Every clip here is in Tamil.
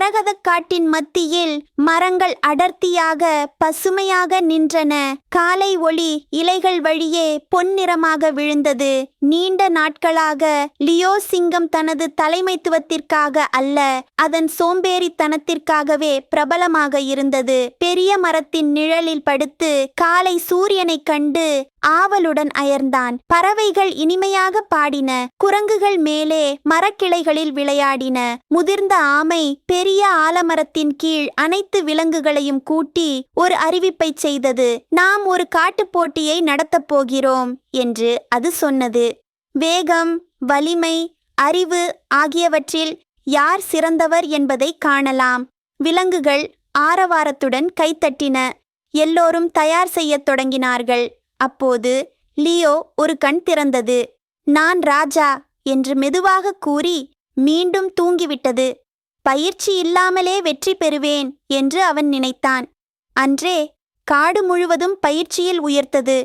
மரகத காட்டின் மத்தியில் மரங்கள் அடர்த்தியாக பசுமையாக நின்றன. காலை ஒளி இலைகள் வழியே பொன்னிறமாக விழுந்தது. நீண்ட நாட்களாக லியோ சிங்கம் தனது தலைமைத்துவத்திற்காக அல்ல அதன் சோம்பேறித்தனத்திற்காகவே பிரபலமாக இருந்தது. பெரிய மரத்தின் நிழலில் படுத்து காலை சூரியனைக் கண்டு ஆவலுடன் அயர்ந்தான். பறவைகள் இனிமையாக பாடின குரங்குகள் மேலே மரக்கிளைகளில் விளையாடின. முதிர்ந்த ஆமை பெரிய ஆலமரத்தின் கீழ் அனைத்து விலங்குகளையும் கூட்டி ஒரு அறிவிப்பை செய்தது. நாம் ஒரு காட்டுப் போட்டியை நடத்தப் போகிறோம் என்று அது சொன்னது. வேகம் வலிமை அறிவு ஆகியவற்றில் யார் சிறந்தவர் என்பதை காணலாம். விலங்குகள் ஆரவாரத்துடன் கைத்தட்டின. எல்லோரும் தயார் செய்யத் தொடங்கினார்கள். அப்போது லியோ ஒரு கண் திறந்தது. நான் ராஜா என்று மெதுவாக கூறி மீண்டும் தூங்கிவிட்டது. பயிற்சி இல்லாமலே வெற்றி பெறுவேன் என்று அவன் நினைத்தான். அன்றே காடு முழுவதும் பயிற்சியில் உயர்த்தது.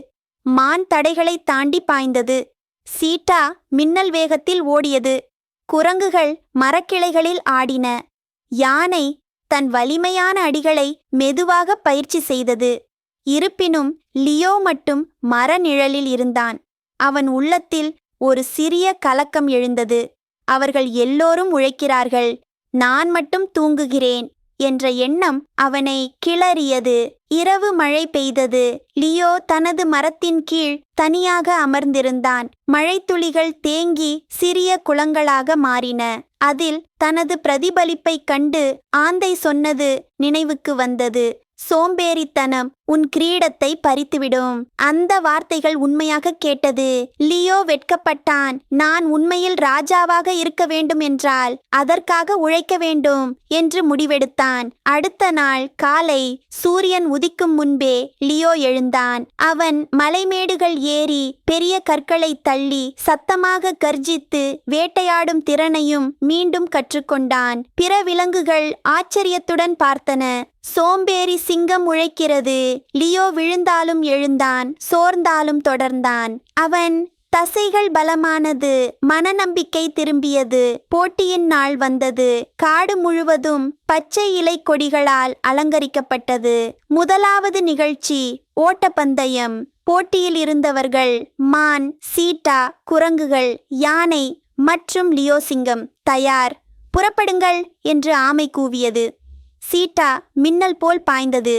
மான் தடைகளை தாண்டி பாய்ந்தது. சீட்டா மின்னல் வேகத்தில் ஓடியது. குரங்குகள் மரக்கிளைகளில் ஆடின. யானை தன் வலிமையான அடிகளை மெதுவாக பயிற்சி செய்தது. இருப்பினும் லியோ மட்டும் மரநிழலில் இருந்தான். அவன் உள்ளத்தில் ஒரு சிறிய கலக்கம் எழுந்தது. அவர்கள் எல்லோரும் உழைக்கிறார்கள். நான் மட்டும் தூங்குகிறேன் என்ற எண்ணம் அவனை கிளறியது. இரவு மழை பெய்தது. லியோ தனது மரத்தின் கீழ் தனியாக அமர்ந்திருந்தான். மழைத்துளிகள் தேங்கி சிறிய குளங்களாக மாறின. அதில் தனது பிரதிபலிப்பைக் கண்டு ஆந்தை சொன்னது நினைவுக்கு வந்தது. சோம்பேறித்தனம் உன் கிரீடத்தை பறித்துவிடும். அந்த வார்த்தைகள் உண்மையாக கேட்டது. லியோ வெட்கப்பட்டான். நான் உண்மையில் ராஜாவாக இருக்க வேண்டும் என்றால் அதற்காக உழைக்க வேண்டும் என்று முடிவெடுத்தான். அடுத்த நாள் காலை சூரியன் உதிக்கும் முன்பே லியோ எழுந்தான். அவன் மலைமேடுகள் ஏறி பெரிய கற்களை தள்ளி சத்தமாக கர்ஜித்து வேட்டையாடும் திறனையும் மீண்டும் கற்றுக்கொண்டான். பிற விலங்குகள் ஆச்சரியத்துடன் பார்த்தன. சோம்பேறி சிங்கம் உழைக்கிறது. லியோ விழுந்தாலும் எழுந்தான் சோர்ந்தாலும் தொடர்ந்தான். அவன் தசைகள் பலமானது மனநம்பிக்கை திரும்பியது. போட்டியின் நாள் வந்தது. காடு முழுவதும் பச்சை இலை கொடிகளால் அலங்கரிக்கப்பட்டது. முதலாவது நிகழ்ச்சி ஓட்டப்பந்தயம். போட்டியில் இருந்தவர்கள் மான் சீட்டா குரங்குகள் யானை மற்றும் லியோ சிங்கம். தயார். புறப்படுங்கள் என்று ஆமை கூவியது. சீட்டா மின்னல் போல் பாய்ந்தது.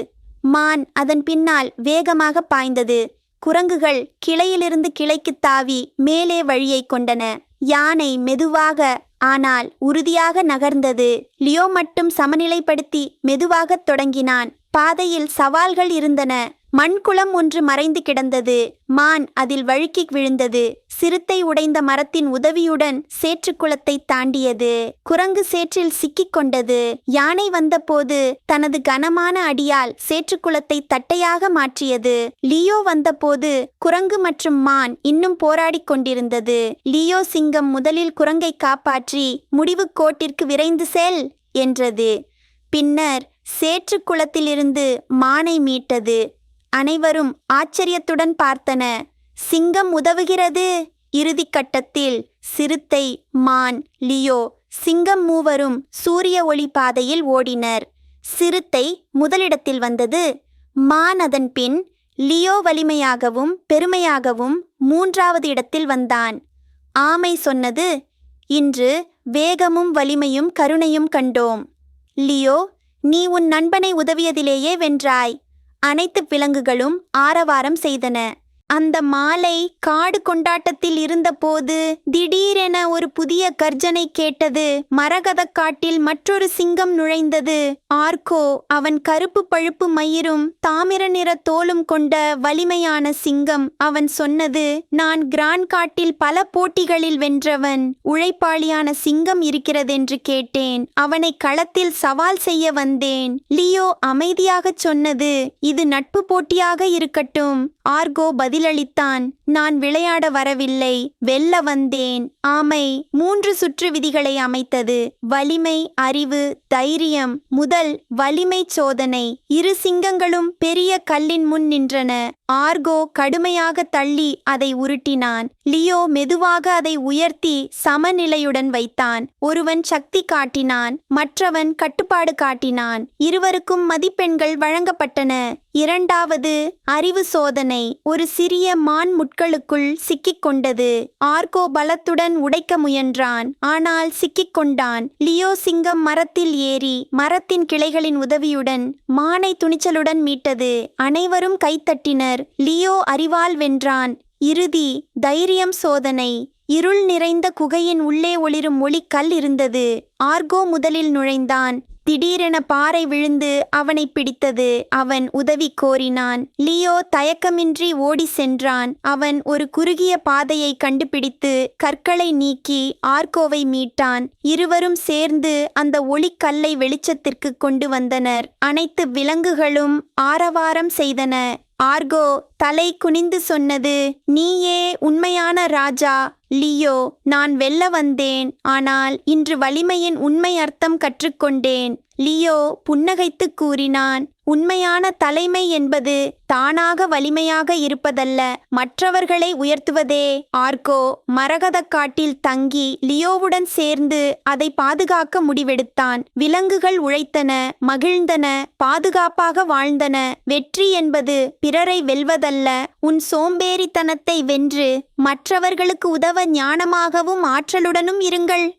மான் அதன் பின்னால் வேகமாக பாய்ந்தது. குரங்குகள் கிளையிலிருந்து கிளைக்குத் தாவி மேலே வழியைக் கொண்டன. யானை மெதுவாக ஆனால் உறுதியாக நகர்ந்தது. லியோ மட்டும் சமநிலைப்படுத்தி மெதுவாகத் தொடங்கினான். பாதையில் சவால்கள் இருந்தன. மண்குளம் ஒன்று மறைந்து கிடந்தது. மான் அதில் வழுக்கி விழுந்தது. சிறுத்தை உடைந்த மரத்தின் உதவியுடன் சேற்றுக்குளத்தை தாண்டியது. குரங்கு சேற்றில் சிக்கிக் கொண்டது. யானை வந்தபோது தனது கனமான அடியால் சேற்றுக்குளத்தை தட்டையாக மாற்றியது. லியோ வந்தபோது குரங்கு மற்றும் மான் இன்னும் போராடிக் கொண்டிருந்தது. லியோ சிங்கம் முதலில் குரங்கை காப்பாற்றி முடிவு கோட்டிற்கு விரைந்து செல் என்றது. பின்னர் சேற்றுக்குளத்திலிருந்து மானை மீட்டது. அனைவரும் ஆச்சரியத்துடன் பார்த்தன. சிங்கம் உதவுகிறது. இறுதிக் கட்டத்தில் சிறுத்தை மான் லியோ சிங்கம் மூவரும் சூரிய ஒளி பாதையில் ஓடினர். சிறுத்தை முதலிடத்தில் வந்தது. மான் அதன் பின் லியோ வலிமையாகவும் பெருமையாகவும் மூன்றாவது இடத்தில் வந்தான். ஆமை சொன்னது இன்று வேகமும் வலிமையும் கருணையும் கண்டோம். லியோ நீ உன் நண்பனை உதவியதிலேயே வென்றாய். அனைத்து விலங்குகளும் ஆரவாரம் செய்தன. அந்த மாலை காடு கொண்டாட்டத்தில் இருந்தபோது திடீரென ஒரு புதிய கர்ஜனை கேட்டது. மரகதக் காட்டில் மற்றொரு சிங்கம் நுழைந்தது. ஆர்கோ அவன் கருப்பு பழுப்பு மயிரும் தாமிர நிற தோலும் கொண்ட வலிமையான சிங்கம். அவன் சொன்னது நான் கிராண்ட் காட்டில் பல போட்டிகளில் வென்றவன் உழைப்பாளியான சிங்கம் இருக்கிறதென்று கேட்டேன். அவனை களத்தில் சவால் செய்ய வந்தேன். லியோ அமைதியாகச் சொன்னது இது நட்பு போட்டியாக இருக்கட்டும். ஆர்கோ பதில் பதிலளித்தான் நான் விளையாட வரவில்லை வெல்ல வந்தேன். ஆமை மூன்று சுற்று விதிகளை அமைத்தது. வலிமை அறிவு தைரியம் முதல் வலிமை சோதனை. இரு சிங்கங்களும் பெரிய கல்லின் முன் நின்றன. ஆர்கோ கடுமையாக தள்ளி அதை உருட்டினான். லியோ மெதுவாக அதை உயர்த்தி சமநிலையுடன் வைத்தான். ஒருவன் சக்தி காட்டினான் மற்றவன் கட்டுப்பாடு காட்டினான். இருவருக்கும் மதிப்பெண்கள் வழங்கப்பட்டன. இரண்டாவது அறிவு சோதனை ஒரு சிறிய மான் முட்களுக்குள் சிக்கிக் கொண்டது ஆர்கோ பலத்துடன் உடைக்க முயன்றான். ஆனால் சிக்கிக்கொண்டான். லியோ சிங்கம் மரத்தில் ஏறி மரத்தின் கிளைகளின் உதவியுடன் மானை துணிச்சலுடன் மீட்டது. அனைவரும் கைத்தட்டினர். லியோ அறிவால் வென்றான். இறுதி தைரியம் சோதனை. இருள் நிறைந்த குகையின் உள்ளே ஒளிரும் ஒளிக்கல் இருந்தது. ஆர்கோ முதலில் நுழைந்தான். திடீரென பாறை விழுந்து அவனை பிடித்தது. அவன் உதவி கோரினான். லியோ தயக்கமின்றி ஓடி சென்றான். அவன் ஒரு குறுகிய பாதையை கண்டுபிடித்து கற்களை நீக்கி ஆர்கோவை மீட்டான். இருவரும் சேர்ந்து அந்த ஒளிக்கல்லை வெளிச்சத்திற்கு கொண்டு வந்தனர். அனைத்து விலங்குகளும் ஆரவாரம் செய்தன. ஆர்கோ தலை குனிந்து சொன்னது நீயே உண்மையான ராஜா லியோ நான் வெல்ல வந்தேன். ஆனால் இன்று வலிமையின் உண்மை அர்த்தம் கற்றுக்கொண்டேன். லியோ புன்னகைத்து கூறினான் உண்மையான தலைமை என்பது தானாக வலிமையாக இருப்பதல்ல. மற்றவர்களை உயர்த்துவதே. ஆர்கோ மரகதக் காட்டில் தங்கி லியோவுடன் சேர்ந்து அதை பாதுகாக்க முடிவெடுத்தான். விலங்குகள் உழைத்தன மகிழ்ந்தன பாதுகாப்பாக வாழ்ந்தன. வெற்றி என்பது பிறரை வெல்வதல்ல. உன் சோம்பேறித்தனத்தை வென்று மற்றவர்களுக்கு உதவ ஞானமாகவும் ஆற்றலுடனும் இருங்கள்.